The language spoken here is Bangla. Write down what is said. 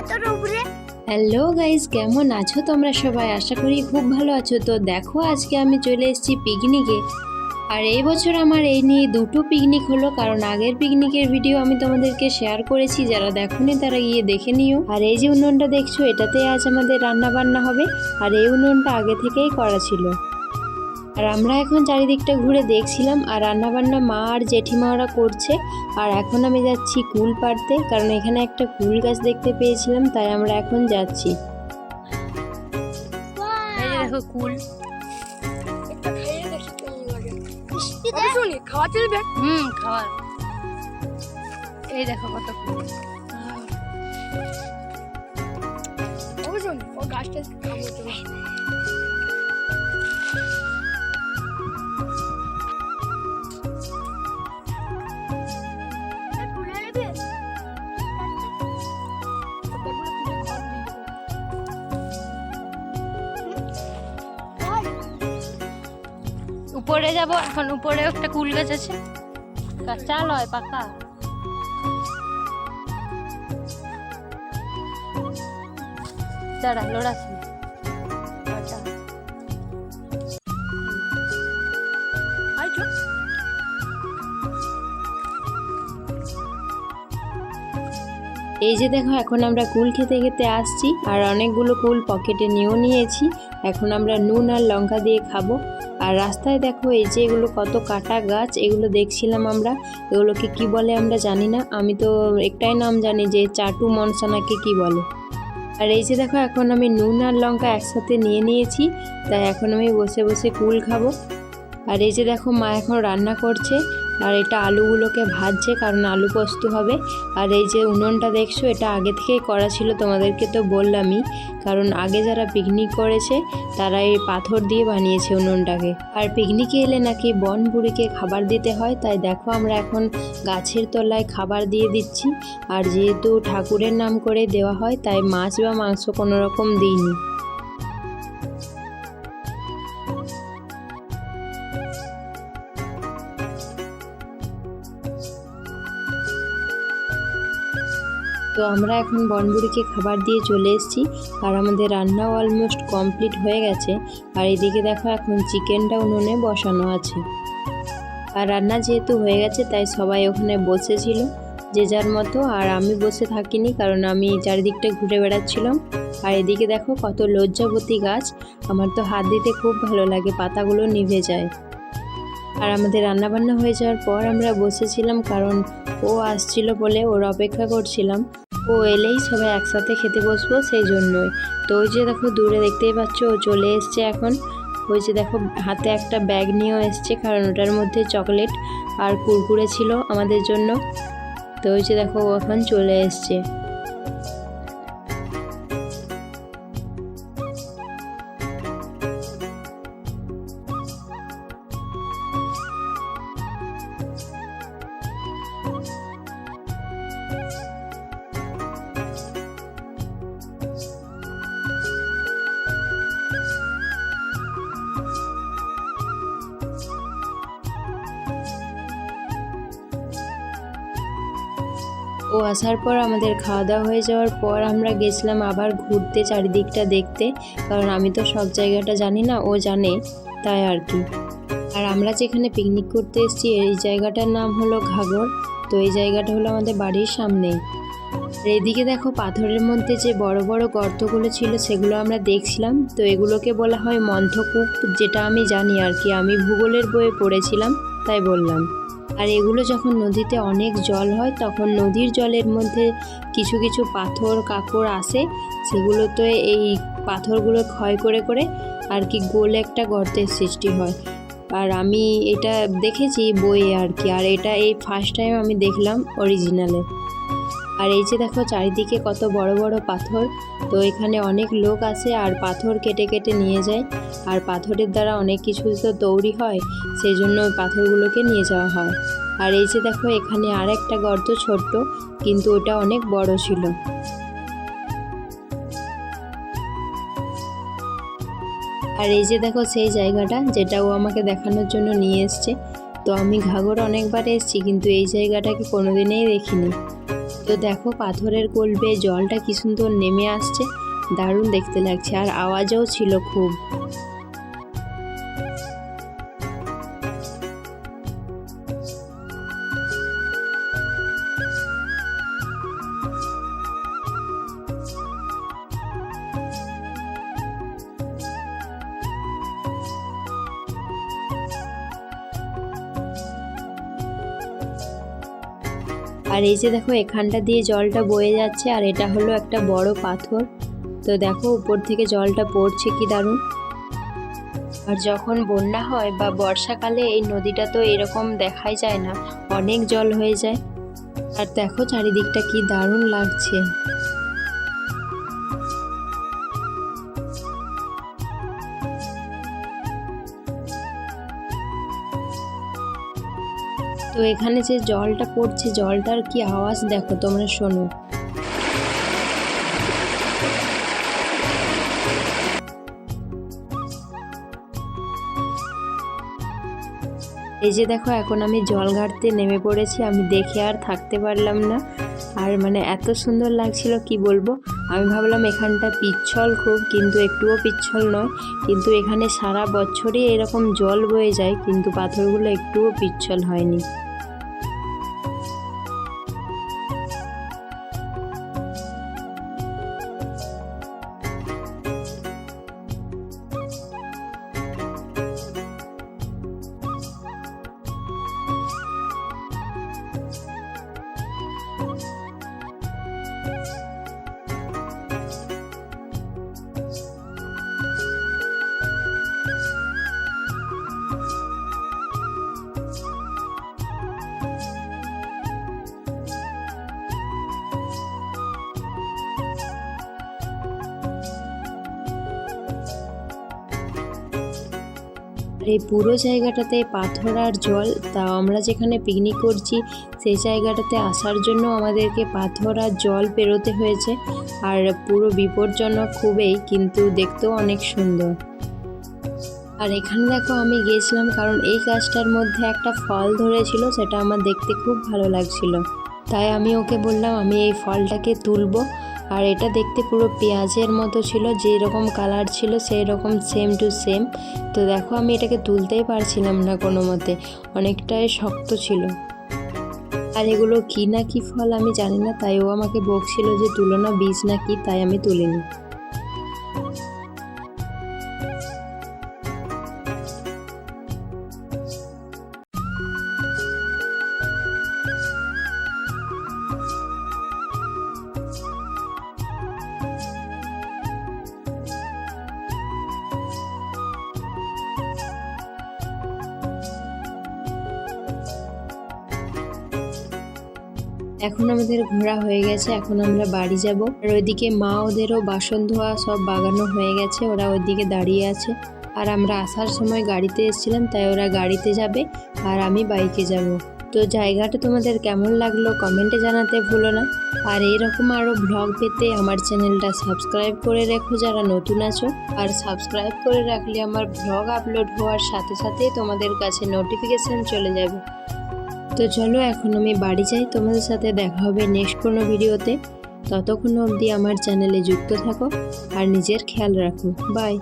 মাথার উপরে হ্যালো গাইজ কেমন আছো তোমরা সবাই? আশা করি খুব ভালো আছো। তো দেখো আজকে আমি চলে এসেছি পিকনিকে আর এই বছর আমার এই নিয়ে দুটো পিকনিক হলো, কারণ আগের পিকনিকের ভিডিও আমি তোমাদেরকে শেয়ার করেছি। যারা দেখোনি তারা গিয়ে দেখে নিও। আর এই যে উনুনটা দেখছ, এটাতে আজ আমাদের রান্না বান্না হবে। আর এই উনুনটা আগে থেকেই করা ছিল। আর আমরা এখন চারিদিকটা ঘুরে দেখছিলাম আর রান্নাবান্না মা আর জেঠিমা ওরা করছে। আর এখন আমি যাচ্ছি কুল পাড়তে কারণ এখানে একটা কুল গাছ দেখতে পেয়েছিলাম তাই আমরা এখন যাচ্ছি। দেখো কুল। খাওয়া চলবে? হুম খাওয়ার এই দেখো কত কুল। ও গাছটা উপরে যাব, এখন উপরে একটা কুল গাছ আছে। কাঁচা লয় পাকা। দাঁড়া লোড়াছি এই যে দেখো, এখন আমরা কুল খেতে খেতে আসছি, আর অনেকগুলো কুল পকেটে নিয়েও নিয়েছি। এখন আমরা নুন আর লঙ্কা দিয়ে খাব। আর রাস্তায় দেখো এই যে এগুলো কত কাটা গাছ, এগুলো দেখছিলাম আমরা। এগুলোকে কি বলে আমরা জানি না। আমি তো একটাই নাম জানি যে চাটু মনসানাকে কি বলে। আর এই যে দেখো, এখন আমি নুন আর লঙ্কা একসাথে নিয়ে নিয়েছি। তাই এখন আমি বসে বসে কুল খাব। আর এই যে দেখো, মা এখন রান্না করছে। আর এটা আলুগুলোকে ভাজছে, কারণ আলু পোস্ত হবে। আর এই যে উনুনটা দেখছ, এটা আগে থেকেই করা ছিল, তোমাদেরকে তো বললামই। কারণ আগে যারা পিকনিক করেছে, তারা এই পাথর দিয়ে বানিয়েছে উনুনটাকে। আর পিকনিকে এলে নাকি বন বুড়িকে খাবার দিতে হয়, তাই দেখো আমরা এখন গাছের তলায় খাবার দিয়ে দিচ্ছি। আর যেহেতু ঠাকুরের নাম করে দেওয়া হয়, তাই মাছ বা মাংস কোনো রকম দিইনি। তো আমরা এখন বনবুড়িকে খাবার দিয়ে চলে এসেছি। আর আমাদের রান্নাও অলমোস্ট কমপ্লিট হয়ে গেছে। আর এদিকে দেখো এখন চিকেনটা উনুনে বসানো আছে। আর রান্না যেহেতু হয়ে গেছে, তাই সবাই ওখানে বসেছিল। যে যার মতো, আর আমি বসে থাকিনি কারণ আমি চারিদিকটা ঘুরে বেড়াচ্ছিলাম। আর এদিকে দেখো কত লজ্জাবতী গাছ। আমার তো হাত দিতে খুব ভালো লাগে, পাতাগুলো নিভে যায়। আর আমাদের রান্নাবান্না হয়ে যাওয়ার পর আমরা বসেছিলাম কারণ ও আসছিল বলে ওর অপেক্ষা করছিলাম। ও এলেই সবাই একসাথে খেতে বসবো সেই জন্যই। তো ওই যে দেখো, দূরে দেখতেই পাচ্ছ, ও চলে এসছে এখন। ওই যে দেখো, হাতে একটা ব্যাগ নিয়েও এসছে, কারণ ওটার মধ্যে চকলেট আর কুরকুরে ছিল আমাদের জন্য। তো ওই যে দেখো, ও এখন চলে এসছে। ও আসার পর আমাদের খাওয়া দাওয়া হয়ে যাওয়ার পর আমরা গেছিলাম আবার ঘুরতে চারিদিকটা দেখতে। কারণ আমি তো সব জায়গাটা জানি না, ও জানে তাই আর কি। আর আমরা যেখানে পিকনিক করতে এসেছি, এই জায়গাটার নাম হলো ঘাগর। তো এই জায়গাটা হলো আমাদের বাড়ির সামনেই। এদিকে দেখো পাথরের মধ্যে যে বড় বড় গর্তগুলো ছিল, সেগুলো আমরা দেখছিলাম। তো এগুলোকে বলা হয় মন্থকূপ, যেটা আমি জানি আর কি। আমি ভূগোলের বইয়ে পড়েছিলাম, তাই বললাম। আর এগুলো যখন নদীতে অনেক জল হয়, তখন নদীর জলের মধ্যে কিছু কিছু পাথর কাপড় আসে। সেগুলো তো এই পাথরগুলো ক্ষয় করে করে আর কি গোল একটা গর্তের সৃষ্টি হয়। আর আমি এটা দেখেছি বইয়ে আর কি। আর এটা এই ফার্স্ট টাইম আমি দেখলাম অরিজিনালে আর এই যে দেখো চারিদিকে কত বড় বড় পাথর। তো এখানে অনেক লোক আসে আর পাথর কেটে কেটে নিয়ে যায়। আর পাথরের দ্বারা অনেক কিছু তো তৈরি হয় সেই জন্য ওই পাথরগুলোকে নিয়ে যাওয়া হয়। আর এই যে দেখো এখানে আর একটা গর্ত ছোট্ট, কিন্তু ওটা অনেক বড় ছিল। আর এই যে দেখো সেই জায়গাটা যেটা ও আমাকে দেখানোর জন্য নিয়ে এসছে। তো আমি ঘাগর অনেকবার এসেছি, কিন্তু এই জায়গাটাকে কোনোদিনই দেখিনি। তো দেখো পাথরের কোলবে জলটা কি সুন্দর নেমে আসছে। দারুণ দেখতে লাগছে আর আওয়াজও ছিল খুব। আর এই যে দেখো, এখানটা দিয়ে জলটা বয়ে যাচ্ছে, আর এটা হলো একটা বড় পাথর। তো দেখো, উপর থেকে জলটা পড়ছে কি দারুণ। আর যখন বন্যা হয় বা বর্ষাকালে এই নদীটা তো এরকম দেখাই যায় না, অনেক জল হয়ে যায়। আর দেখো, চারিদিকটা কি দারুণ লাগছে। তো এখানে যে জলটা পড়ছে, জলটার কি আওয়াজ দেখো তোমরা শোনো। এই যে দেখো, এখন আমি জল ঘাটতে নেমে পড়েছি, আমি দেখে আর থাকতে পারলাম না। আর মানে এত সুন্দর লাগছিল, কি বলব? আমি ভাবলাম এখানটা পিচ্ছল খুব, কিন্তু একটুও পিচ্ছল নয়। কিন্তু এখানে সারা বছরই এরকম জল বয়ে যায়, কিন্তু পাথরগুলো একটুও পিচ্ছল হয়নি। এই পুরো জায়গাটাতে পাথর আর জল তা আমরা যেখানে পিকনিক করছি, সেই জায়গাটাতে আসার জন্য আমাদেরকে পাথর আর জল পেরোতে হয়েছে। আর পুরো বিপজ্জনক খুবই, কিন্তু দেখতেও অনেক সুন্দর। আর এখানে দেখো আমি গিয়েছিলাম কারণ এই গাছটার মধ্যে একটা ফল ধরেছিল, সেটা আমার দেখতে খুব ভালো লাগছিল। তাই আমি ওকে বললাম, আমি এই ফলটাকে তুলবো। আর এটা দেখতে পুরো পেঁয়াজের মতো ছিল যেই রকম কালার ছিল সেই রকম সেম টু সেম তো দেখো আমি এটাকে তুলতেই পারছিলাম না কোনো মতে, অনেকটাই শক্ত ছিল। আর এগুলো কী না কী ফল আমি জানি না, তাই ও আমাকে বকছিল যে তুলো না বীজ না কি, তাই আমি তুলিনি। এখন আমাদের ঘোরা হয়ে গেছে, এখন আমরা বাড়ি যাব। আর ওইদিকে মা ওদেরও বাসন ধোয়া সব বাগানো হয়ে গেছে, ওরা ওইদিকে দাঁড়িয়ে আছে। আর আমরা আসার সময় গাড়িতে এসেছিলাম, তাই ওরা গাড়িতে যাবে আর আমি বাইকে যাব। তো জায়গাটা তোমাদের কেমন লাগল কমেন্টে জানাতে ভুলো না। আর এইরকম আরও ব্লগ পেতে আমার চ্যানেলটা সাবস্ক্রাইব করে রেখো যারা নতুন আছো। আর সাবস্ক্রাইব করে রাখলে আমার ব্লগ আপলোড হওয়ার সাথে সাথেই তোমাদের কাছে নোটিফিকেশন চলে যাবে। তো চলো, এখন আমি বাড়ি যাই। তোমাদের সাথে দেখা হবে নেক্সট কোনো ভিডিওতে। ততক্ষণ অবধি আমার চ্যানেলে যুক্ত থাকো আর নিজের খেয়াল রাখো। বাই